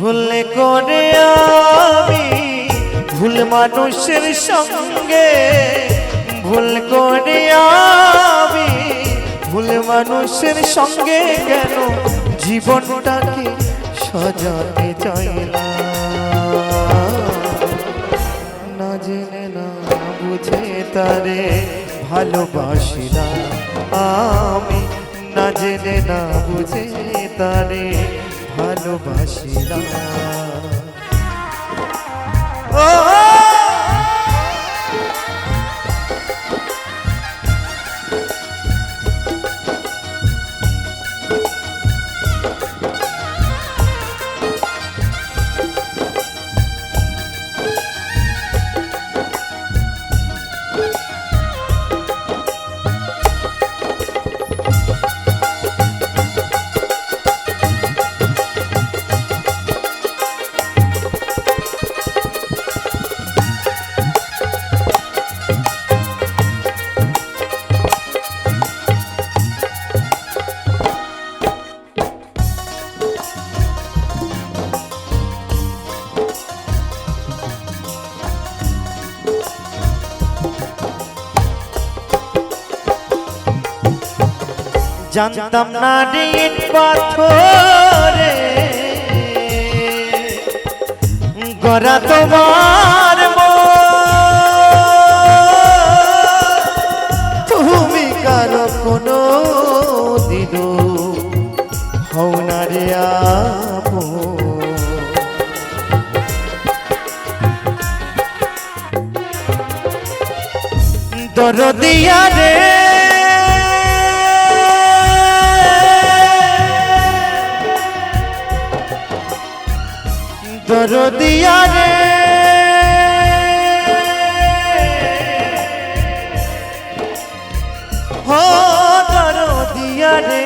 ভুল করে আমি ভুল মানুষের সঙ্গে, ভুল করে আমি ভুল মানুষের সঙ্গে কেন জীবনটাকে সাজাতে চাইলাম? না জেনে না বুঝে তারে ভালোবাসি না আমি। না জেনে না বুঝে তারে ভালোবাসিলাম। ও জানতাম না ইট পাথরে গড়া তোমার। তুমি কারও কোনো দিন হও না রে আপন। দরদিয়া রে দরদিয়া রে হো দরদিয়া রে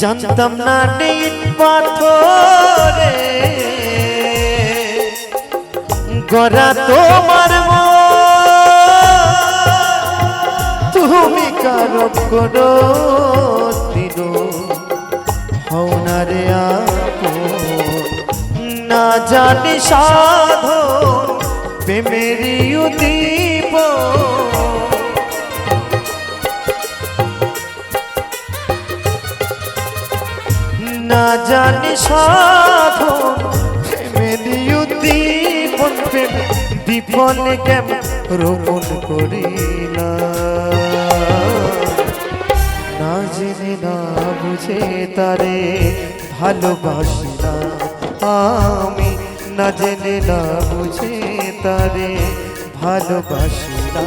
জানতাম না নিট পাথরে। গড়া তোমার। তুমি কারও কোনো দিন হও না রে। না জানি সাধো প্রেমেরই উদ্দীপ না জানি সাধো বিফল কেম রোপণ করিলা? না জেনে, না বুঝে তারে ভালোবাসিলা। আমি না জেনে, না বুঝে তারে ভালোবাসিলা।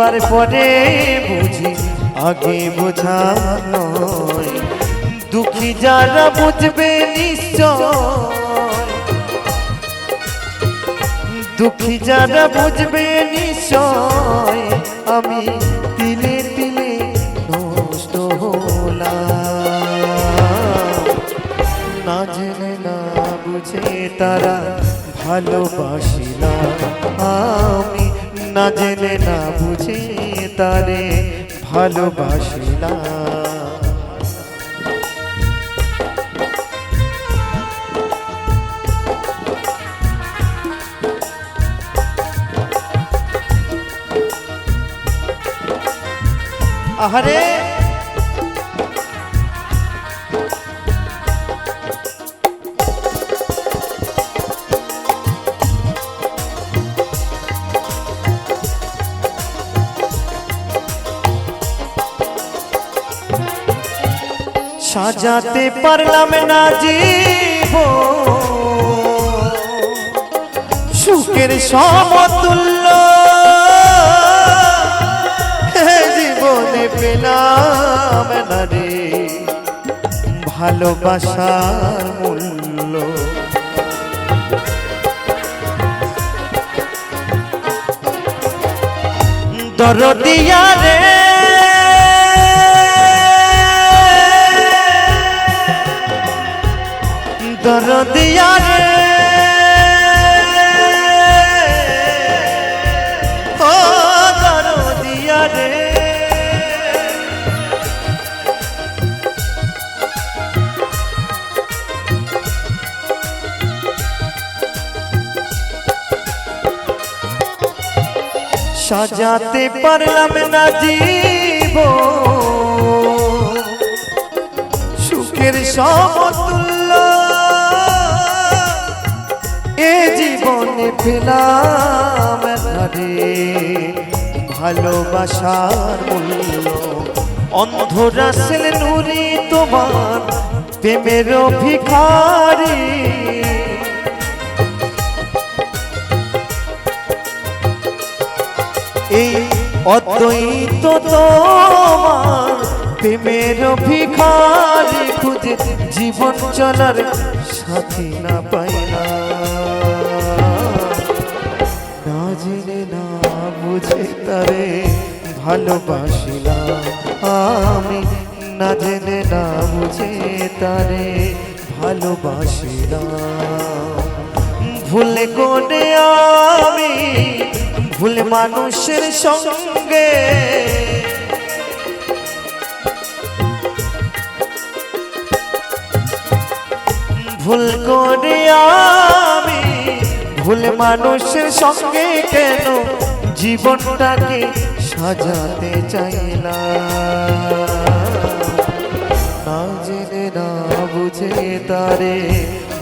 করিবার পরে বুঝি আগে বোঝা নয় দুঃখী যারা বুঝবে নিশ্চয়। দুঃখী যারা বুঝবে নিশ্চয়, আমি তিলে তিলে নষ্ট হলাম। না জেনে না বুঝে তারা ভালোবাসিলাম আমি। না জেনে না বুঝে তারে ভালোবাসিলাম আহারে! সাজাতে পারলাম না জীব সুখের সমতুল্য জীবনে পেলাম না রে ভালোবাসার মূল্য। দরদিয়া রে সাজাতে পারলাম না জীব সুখের সমতুল্য এ জীবনে পেলাম না রে। ভালোবাসার মূল্য অন্ধরাসেল নুরি তোমার প্রেমের ভিখারি এই অদ্বৈত তোমার প্রেমের ভিখারি খুঁজে জীবন চলার সাথী না পাইলা না জেনে, না বুঝে তারে ভালোবাসিলাম। আমি না জেনে, না বুঝে তারে ভালোবাসিলাম। ভুলে করে আমি ভুল মানুষের সঙ্গে। ভুল করে আমি ভুল মানুষের সঙ্গে কেন জীবনটাকে সাজাতে চাইলাম? না জেনে না বুঝে তারে